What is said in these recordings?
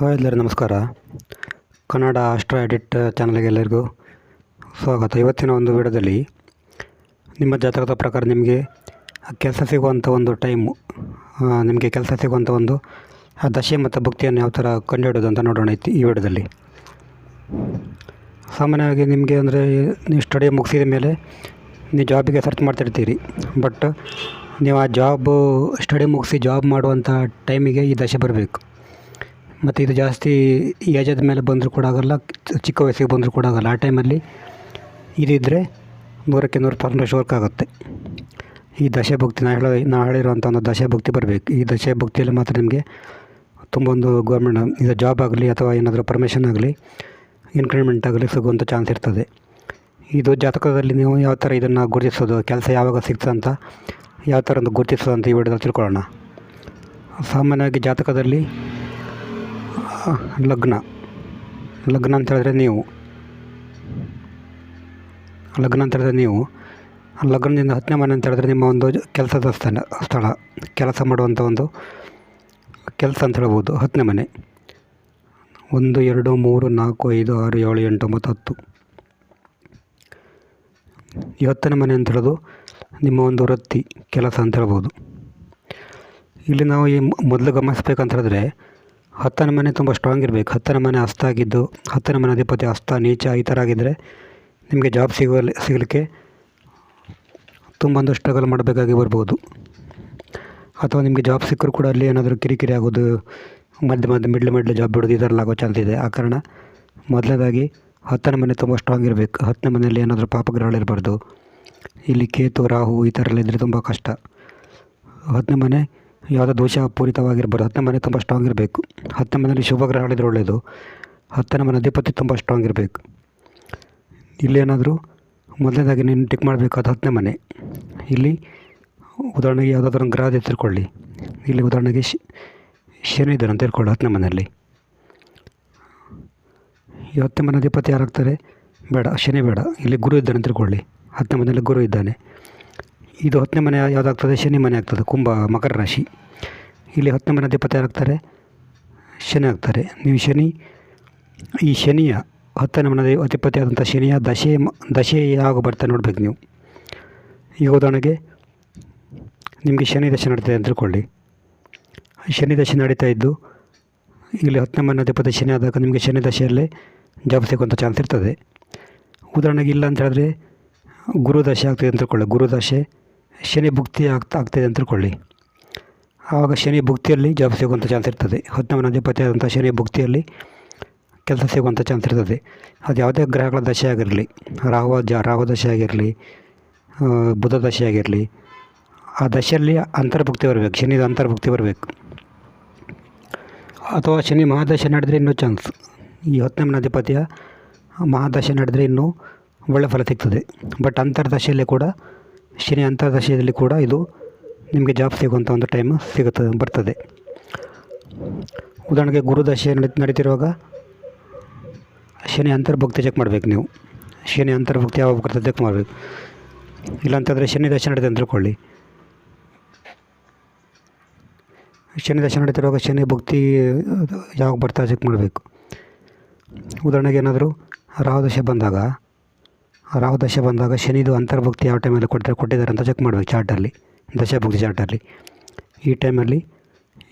Hi ಎಲ್ಲರಿಗೂ ನಮಸ್ಕಾರ. Kannada ಅಷ್ಟ್ರ edit ಚಾನಲ್ಗೆ ಎಲ್ಲರಿಗೂ ಸ್ವಾಗತ. ಇವತ್ತಿನ ಒಂದು ವಿಡಿಯೋದಲ್ಲಿ ನಿಮ್ಮ ಜಾತಕದ ಪ್ರಕಾರ ನಿಮಗೆ ಕೆಲಸ ಸಿಗುವಂಥ ಒಂದು ಟೈಮು ನಿಮಗೆ ಕೆಲಸ ಸಿಗುವಂಥ ಒಂದು ಆ ದಶೆ ಮತ್ತು ಭಕ್ತಿಯನ್ನು ಯಾವ ಥರ ಕಂಡುಹಿಡೋದು ಅಂತ ನೋಡೋಣ ಇತ್ತು ಈ ವಿಡಿಯೋದಲ್ಲಿ. ಸಾಮಾನ್ಯವಾಗಿ ನಿಮಗೆ ಅಂದರೆ ನೀವು ಸ್ಟಡಿ ಮುಗಿಸಿದ ಮೇಲೆ ನೀವು ಜಾಬಿಗೆ ಸರ್ಚ್ ಮಾಡ್ತಿರ್ತೀರಿ. ಬಟ್ ನೀವು ಆ ಜಾಬು ಸ್ಟಡಿ ಮುಗಿಸಿ ಜಾಬ್ ಮಾಡುವಂಥ ಟೈಮಿಗೆ ಈ ದಶೆ ಬರಬೇಕು. ಮತ್ತು ಇದು ಜಾಸ್ತಿ ಏಜದ ಮೇಲೆ ಬಂದರೂ ಕೂಡ ಆಗೋಲ್ಲ, ಚಿಕ್ಕ ವಯಸ್ಸಿಗೆ ಬಂದರೂ ಕೂಡ ಆಗೋಲ್ಲ. ಆ ಟೈಮಲ್ಲಿ ಇದಿದ್ದರೆ ನೂರಕ್ಕೆ ನೂರು ಪರ್ಸೆಂಟ್ ವರ್ಕ್ ಆಗುತ್ತೆ. ಈ ದಶೆ ಭಕ್ತಿ ನಾ ಹೇಳೋ ನಾ ಹೇಳಿರೋಂಥ ಒಂದು ದಶೆ ಭಕ್ತಿ ಬರಬೇಕು. ಈ ದಶೆ ಭಕ್ತಿಯಲ್ಲಿ ಮಾತ್ರ ನಿಮಗೆ ತುಂಬ ಒಂದು ಗೌರ್ಮೆಂಟ್ ಇದು ಜಾಬ್ ಆಗಲಿ ಅಥವಾ ಏನಾದರೂ ಪರ್ಮಿಷನ್ ಆಗಲಿ ಇನ್ಕ್ರಿಮೆಂಟ್ ಆಗಲಿ ಸಿಗುವಂಥ ಚಾನ್ಸ್ ಇರ್ತದೆ. ಇದು ಜಾತಕದಲ್ಲಿ ನೀವು ಯಾವ ಥರ ಇದನ್ನು ಗುರುತಿಸೋದು, ಕೆಲಸ ಯಾವಾಗ ಸಿಗ್ತದೆ ಅಂತ ಯಾವ ಥರ ಒಂದು ಗುರುತಿಸೋದು ಅಂತ ಈ ವಿಡಿಯೋದಲ್ಲಿ ತಿಳ್ಕೊಳ್ಳೋಣ. ಸಾಮಾನ್ಯವಾಗಿ ಜಾತಕದಲ್ಲಿ ಲಗ್ನ. ಲಗ್ನ ಅಂತ ಹೇಳಿದ್ರೆ ನೀವು. ಲಗ್ನ ಅಂತ ಹೇಳಿದ್ರೆ ನೀವು. ಲಗ್ನದಿಂದ ಹತ್ತನೇ ಮನೆ ಅಂತ ಹೇಳಿದ್ರೆ ನಿಮ್ಮ ಒಂದು ಕೆಲಸದ ಸ್ಥಳ ಸ್ಥಳ, ಕೆಲಸ ಮಾಡುವಂಥ ಒಂದು ಕೆಲಸ ಅಂತ ಹೇಳ್ಬೋದು, ಹತ್ತನೇ ಮನೆ. ಒಂದು, ಎರಡು, ಮೂರು, ನಾಲ್ಕು, ಐದು, ಆರು, ಏಳು, ಎಂಟು, ಒಂಬತ್ತು, ಹತ್ತು. ಈ ಹತ್ತನೇ ಮನೆ ಅಂತ ಹೇಳೋದು ನಿಮ್ಮ ಒಂದು ವೃತ್ತಿ, ಕೆಲಸ ಅಂತ ಹೇಳ್ಬೋದು. ಇಲ್ಲಿ ನಾವು ಈ ಮೊದಲು ಗಮನಿಸ್ಬೇಕಂತ ಹೇಳಿದ್ರೆ ಹತ್ತನೇ ಮನೆ ತುಂಬ ಸ್ಟ್ರಾಂಗ್ ಇರಬೇಕು. ಹತ್ತನೇ ಮನೆ ಹಸ್ತ ಆಗಿದ್ದು ಹತ್ತನೇ ಮನೆ ಅಧಿಪತಿ ಹಸ್ತ, ನೀಚ ಈ ಥರ ಆಗಿದ್ದರೆ ನಿಮಗೆ ಜಾಬ್ ಸಿಗುವ ಸಿಗಲಿಕ್ಕೆ ತುಂಬ ಒಂದು ಸ್ಟ್ರಗಲ್ ಮಾಡಬೇಕಾಗಿ ಬರ್ಬೋದು. ಅಥವಾ ನಿಮಗೆ ಜಾಬ್ ಸಿಕ್ಕರೂ ಕೂಡ ಅಲ್ಲಿ ಏನಾದರೂ ಕಿರಿಕಿರಿ ಆಗೋದು, ಮಧ್ಯ ಮಧ್ಯ ಮಿಡ್ಲ್ ಮಿಡ್ಲ್ ಜಾಬ್ ಬಿಡೋದು ಈ ಥರ ಆಗೋ ಚಾನ್ಸ್ ಇದೆ. ಆ ಕಾರಣ ಮೊದಲನೇದಾಗಿ ಹತ್ತನೇ ಮನೆ ತುಂಬ ಸ್ಟ್ರಾಂಗ್ ಇರಬೇಕು. ಹತ್ತನೇ ಮನೆಯಲ್ಲಿ ಏನಾದರೂ ಪಾಪಗ್ರಹಗಳಿರಬಾರ್ದು. ಇಲ್ಲಿ ಕೇತು, ರಾಹು ಈ ಥರ ಎಲ್ಲ ಇದ್ದರೆ ತುಂಬ ಕಷ್ಟ. ಹತ್ತನೇ ಮನೆ ಯಾವುದೋ ದೋಷ ಪೂರಿತವಾಗಿರ್ಬೋದು ಹತ್ತನೇ ಮನೆ ತುಂಬ ಸ್ಟ್ರಾಂಗ್ ಇರಬೇಕು. ಹತ್ತನೇ ಮನೆಯಲ್ಲಿ ಶುಭ ಗ್ರಹಗಳಿದ್ರೆ ಒಳ್ಳೆಯದು ಹತ್ತನೇ ಮನೆ ಅಧಿಪತಿ ತುಂಬ ಸ್ಟ್ರಾಂಗ್ ಇರಬೇಕು. ಇಲ್ಲೇನಾದರೂ ಮೊದಲನೇದಾಗಿ ನೀನು ಟಿಕ್ ಮಾಡಬೇಕಾದ ಹತ್ತನೇ ಮನೆ. ಇಲ್ಲಿ ಉದಾಹರಣೆಗೆ ಯಾವುದಾದ್ರೂ ಗ್ರಹ ತಿಳ್ಕೊಳ್ಳಿ ಇಲ್ಲಿ ಉದಾಹರಣೆಗೆ ಶನಿ ಇದ್ದಾನೆ ಅಂತ ತಿಳ್ಕೊಳ್ಳಿ ಹತ್ತನೇ ಮನೆಯಲ್ಲಿ. ಈ ಹತ್ತನೇ ಮನೆ ಅಧಿಪತಿ ಯಾರಾಗ್ತಾರೆ? ಬೇಡ, ಶನಿ ಬೇಡ. ಇಲ್ಲಿ ಗುರು ಇದ್ದಾನೆ ಅಂತ ತಿಳ್ಕೊಳ್ಳಿ. ಹತ್ತನೇ ಮನೆಯಲ್ಲಿ ಗುರು ಇದ್ದಾನೆ. ಇದು ಹತ್ತನೇ ಮನೆ ಯಾವುದಾಗ್ತದೆ? ಶನಿ ಮನೆ ಆಗ್ತದೆ, ಕುಂಭ, ಮಕರ ರಾಶಿ. ಇಲ್ಲಿ ಹತ್ತನೇ ಮನೆ ಅಧಿಪತಿ ಯಾರಾಗ್ತಾರೆ? ಶನಿ ಆಗ್ತಾರೆ. ನೀವು ಶನಿ, ಈ ಶನಿಯ ಹತ್ತನೇ ಮನೆ ಅಧಿಪತಿ ಆದಂಥ ಶನಿಯ ದಶೆ ದಶೆ ಯಾವಾಗ ಬರ್ತಾರೆ ನೋಡ್ಬೇಕು ನೀವು. ಈಗ ಉದಾಹರಣೆಗೆ, ನಿಮಗೆ ಶನಿ ದಶೆ ನಡೀತದೆ ಅಂತ ತಿಳ್ಕೊಳ್ಳಿ. ಶನಿ ದಶೆ ನಡೀತಾ ಇದ್ದು, ಇಲ್ಲಿ ಹತ್ತನೇ ಮನೆ ಅಧಿಪತಿ ಶನಿ ಆದಾಗ ನಿಮಗೆ ಶನಿ ದಶೆಯಲ್ಲೇ ಜಾಬ್ ಸಿಗುವಂಥ ಚಾನ್ಸ್ ಇರ್ತದೆ. ಉದಾಹರಣೆಗೆ ಇಲ್ಲ ಅಂತ ಹೇಳಿದ್ರೆ ಗುರುದಶೆ ಆಗ್ತದೆ ಅಂತ ತಿಳ್ಕೊಳ್ಳಿ. ಗುರು ದಶೆ ಶನಿ ಭುಕ್ತಿ ಆಗ್ತಾ ಆಗ್ತದೆ ಅಂತ ತಿಳ್ಕೊಳ್ಳಿ. ಆವಾಗ ಶನಿ ಭುಕ್ತಿಯಲ್ಲಿ ಜಾಬ್ ಸಿಗುವಂಥ ಚಾನ್ಸ್ ಇರ್ತದೆ. ಹತ್ತನೇ ಮನೆ ಅಧಿಪತಿ ಆದಂಥ ಶನಿ ಭುಕ್ತಿಯಲ್ಲಿ ಕೆಲಸ ಸಿಗುವಂಥ ಚಾನ್ಸ್ ಇರ್ತದೆ. ಅದು ಯಾವುದೇ ಗ್ರಹಗಳ ದಶೆ ಆಗಿರಲಿ, ರಾಹು ಜ, ರಾಹು ದಶೆ ಆಗಿರಲಿ ಬುಧ ದಶೆ ಆಗಿರಲಿ, ಆ ದಶೆಯಲ್ಲಿ ಅಂತರ್ಭುಕ್ತಿ ಬರಬೇಕು, ಶನಿದ ಅಂತರ್ಭುಕ್ತಿ ಬರಬೇಕು. ಅಥವಾ ಶನಿ ಮಹಾದಶೆ ನಡೆದರೆ ಇನ್ನೂ ಚಾನ್ಸ್ ಈ ಹತ್ತನೇ ಅಧಿಪತಿಯ ಮಹಾದಶೆ ನಡೆದರೆ ಇನ್ನೂ ಒಳ್ಳೆ ಫಲ ಸಿಗ್ತದೆ. ಬಟ್ ಅಂತರ್ದಶೆಯಲ್ಲಿ ಕೂಡ ಶನಿ ಅಂತರ್ದಶೆಯಲ್ಲಿ ಕೂಡ ಇದು ನಿಮಗೆ ಜಾಬ್ ಸಿಗುವಂಥ ಒಂದು ಟೈಮ್ ಸಿಗುತ್ತದೆ, ಬರ್ತದೆ. ಉದಾಹರಣೆಗೆ ಗುರುದಶೆ ನಡಿ, ನಡೀತಿರುವಾಗ ಶನಿ ಅಂತರ್ಭುಕ್ತಿ ಚೆಕ್ ಮಾಡಬೇಕು ನೀವು. ಶನಿ ಅಂತರ್ಭುಕ್ತಿ ಯಾವಾಗ ಬರ್ತದೆ ಚೆಕ್ ಮಾಡಬೇಕು? ಇಲ್ಲಾಂತಂದರೆ ಶನಿ ದಶೆ ನಡೀತದೆ ಅಂತ ತಿಳ್ಕೊಳ್ಳಿ. ಶನಿ ದಶೆ ನಡೀತಿರುವಾಗ ಶನಿ ಭಕ್ತಿ ಯಾವಾಗ ಬರ್ತಾ ಚೆಕ್ ಮಾಡಬೇಕು? ಉದಾಹರಣೆಗೆ ಏನಾದರೂ ರಾಹು ದಶೆ ಬಂದಾಗ ರಾಹು ದಶೆ ಬಂದಾಗ ಶನಿದು ಅಂತರ್ಭುಕ್ತಿ ಯಾವ ಟೈಮಲ್ಲಿ ಕೊಡ್ತಾರೆ ಕೊಟ್ಟಿದ್ದಾರೆ ಅಂತ ಚೆಕ್ ಮಾಡಬೇಕು ಚಾರ್ಟಲ್ಲಿ ದಶಭುಕ್ತಿ ಚಾರ್ಟಲ್ಲಿ ಈ ಟೈಮಲ್ಲಿ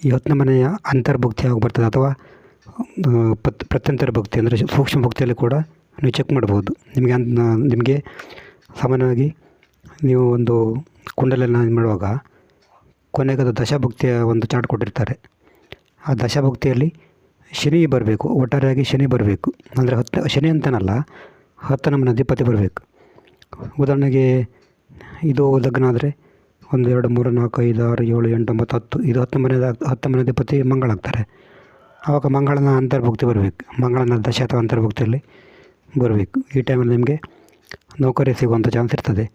ಇವತ್ತಿನ ಮನೆಯ ಅಂತರ್ಭುಕ್ತಿ ಯಾವಾಗ ಬರ್ತದೆ ಅಥವಾ ಪ್ರತ್ ಪ್ರತ್ಯಂತರ ಭಕ್ತಿ ಅಂದರೆ ಸೂಕ್ಷ್ಮ ಭಕ್ತಿಯಲ್ಲಿ ಕೂಡ ನೀವು ಚೆಕ್ ಮಾಡ್ಬೋದು. ನಿಮಗೆ ಅಂತ ನಿಮಗೆ ಸಾಮಾನ್ಯವಾಗಿ ನೀವು ಒಂದು ಕುಂಡಲನ್ನು ಮಾಡುವಾಗ ಕೊನೆಗೆ ಅದು ದಶಭಕ್ತಿಯ ಒಂದು ಚಾರ್ಟ್ ಕೊಟ್ಟಿರ್ತಾರೆ. ಆ ದಶಭಕ್ತಿಯಲ್ಲಿ ಶನಿ ಬರಬೇಕು, ಒಟ್ಟಾರೆಯಾಗಿ ಶನಿ ಬರಬೇಕು. ಅಂದರೆ ಹತ್ತು, ಶನಿ ಅಂತನಲ್ಲ ಹತ್ತು ನಮ್ಮ ಅಧಿಪತಿ ಬರಬೇಕು. ಉದಾಹರಣೆಗೆ, ಇದು ಲಗ್ನ ಆದರೆ ಒಂದು ಎರಡು ಮೂರು, ನಾಲ್ಕು, ಐದು, ಆರು, ಏಳು, ಎಂಟು, ಒಂಬತ್ತು, ಹತ್ತು, ಇದು ಹತ್ತು ಮನೆ ಹತ್ತು ಮನೆ ಅಧಿಪತಿ ಮಂಗಳ ಆಗ್ತಾರೆ. ಆವಾಗ ಮಂಗಳನ ಅಂತರ್ಭುಕ್ತಿ ಬರಬೇಕು. ಮಂಗಳನ ದಶ ಅಥವಾ ಅಂತರ್ಭುಕ್ತಿಯಲ್ಲಿ ಬರಬೇಕು. ಈ ಟೈಮಲ್ಲಿ ನಿಮಗೆ ನೌಕರಿ ಸಿಗುವಂಥ ಚಾನ್ಸ್ ಇರ್ತದೆ.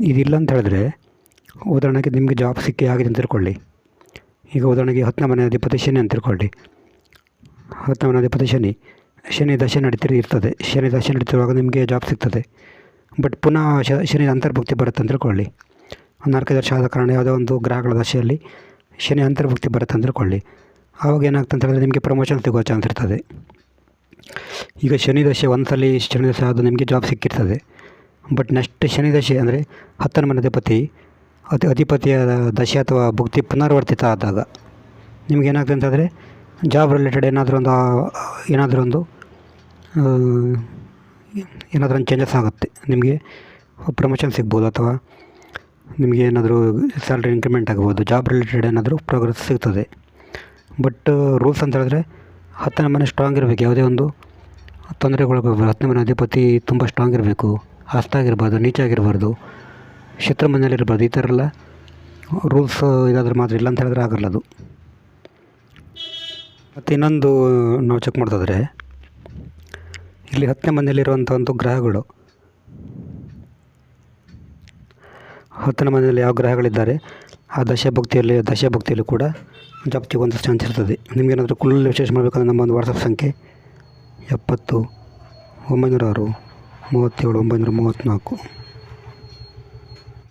ಇದಿಲ್ಲ ಅಂತ ಹೇಳಿದ್ರೆ, ಉದಾಹರಣೆಗೆ ನಿಮಗೆ ಜಾಬ್ ಸಿಕ್ಕಿ ಆಗಿದೆ ಅಂತ ತಿಳ್ಕೊಳ್ಳಿ. ಈಗ ಉದಾಹರಣೆಗೆ ಹತ್ತನೇ ಮನೆ ಅಧಿಪತಿ ಶನಿ ಅಂತ ತಿಳ್ಕೊಳ್ಳಿ. ಹತ್ತನೇ ಮನೆ ಅಧಿಪತಿ ಶನಿ ಶನಿ ದಶೆ ನಡೀತಿರಿ, ಇರ್ತದೆ. ಶನಿ ದಶೆ ನಡೀತಿರುವಾಗ ನಿಮಗೆ ಜಾಬ್ ಸಿಗ್ತದೆ. ಬಟ್ ಪುನಃ ಶ ಶನಿ ಅಂತರ್ಭುಕ್ತಿ ಬರುತ್ತೆ ಅಂತ ನಾಲ್ಕೈದು ವರ್ಷ ಆದ ಕಾರಣ ಯಾವುದೋ ಒಂದು ಗ್ರಹಗಳ ದಶೆಯಲ್ಲಿ ಶನಿ ಅಂತರ್ಭುಕ್ತಿ ಬರುತ್ತೆ ಅಂತ ಆವಾಗ ಏನಾಗ್ತಂತ ಹೇಳಿದ್ರೆ ನಿಮಗೆ ಪ್ರಮೋಷನ್ ಸಿಗೋ ಚಾನ್ಸ್ ಇರ್ತದೆ. ಈಗ ಶನಿ ದಶೆ ಒಂದು ಸಲ ಶನಿ ದಶೆ ಆದ ನಿಮಗೆ ಜಾಬ್ ಸಿಕ್ಕಿರ್ತದೆ. ಬಟ್ ನೆಕ್ಸ್ಟ್ ಶನಿ ದಶೆ ಅಂದರೆ ಹತ್ತನ ಮನೆ ಅಧಿಪತಿ, ಅತಿ, ಅಧಿಪತಿಯ ದಶೆ ಅಥವಾ ಭುಕ್ತಿ ಪುನರ್ವರ್ತಿತ ಆದಾಗ ನಿಮ್ಗೆ ಏನಾಗ್ತದೆ ಅಂತಂದರೆ ಜಾಬ್ ರಿಲೇಟೆಡ್ ಏನಾದರೂ ಒಂದು ಏನಾದರೂ ಒಂದು ಏನಾದರೂ ಒಂದು ಚೇಂಜಸ್ ಆಗುತ್ತೆ. ನಿಮಗೆ ಪ್ರಮೋಷನ್ ಸಿಗ್ಬೋದು ಅಥವಾ ನಿಮಗೆ ಏನಾದರೂ ಸ್ಯಾಲ್ರಿ ಇನ್ಕ್ರಿಮೆಂಟ್ ಆಗ್ಬೋದು ಜಾಬ್ ರಿಲೇಟೆಡ್ ಏನಾದರೂ ಪ್ರೋಗ್ರೆಸ್ ಸಿಗ್ತದೆ. ಬಟ್ ರೂಲ್ಸ್ ಅಂತ ಹೇಳಿದ್ರೆ ಹತ್ತನೇ ಮನೆ ಸ್ಟ್ರಾಂಗ್ ಇರಬೇಕು. ಯಾವುದೇ ಒಂದು ತೊಂದರೆಗೊಳಗಾಗಬಾರ್ದು. ಹತ್ತನೇ ಮನೆ ಅಧಿಪತಿ ತುಂಬ ಸ್ಟ್ರಾಂಗ್ ಇರಬೇಕು. ಆಗಿರ್ಬಾರ್ದು ನೀಚಾಗಿರಬಾರ್ದು ಶತ್ರು ಮನೆಯಲ್ಲಿರಬಾರ್ದು ಈ ಥರ ಎಲ್ಲ ರೂಲ್ಸ್ ಇದಾದ್ರೆ ಮಾತ್ರ ಇಲ್ಲ ಅಂತ ಹೇಳಿದ್ರೆ ಆಗಲ್ಲ ಅದು ಮತ್ತು ಇನ್ನೊಂದು, ನಾವು ಚೆಕ್ ಮಾಡ್ತಾಯಿದ್ರೆ ಇಲ್ಲಿ ಹತ್ತನೇ ಮನೆಯಲ್ಲಿರುವಂಥ ಒಂದು ಗ್ರಹಗಳು. ಹತ್ತನೇ ಮನೆಯಲ್ಲಿ ಯಾವ ಗ್ರಹಗಳಿದ್ದಾರೆ? ಆ ದಶಭಕ್ತಿಯಲ್ಲಿ ದಶಭಕ್ತಿಯಲ್ಲಿ ಕೂಡ ಜಾಬ್ ಒಂದು ಚಾನ್ಸ್ ಇರ್ತದೆ. ನಿಮಗೇನಾದರೂ ಕುಳ್ಳಲ್ಲಿ ವಿಶೇಷ ಮಾಡಬೇಕಂದ್ರೆ ನಮ್ಮ ಒಂದು ವಾಟ್ಸಪ್ ಸಂಖ್ಯೆ ಎಪ್ಪತ್ತು ಒಂಬೈನೂರ ಆರು ಮೂವತ್ತೇಳು, ಒಂಬೈನೂರ ಮೂವತ್ತ್ನಾಲ್ಕು.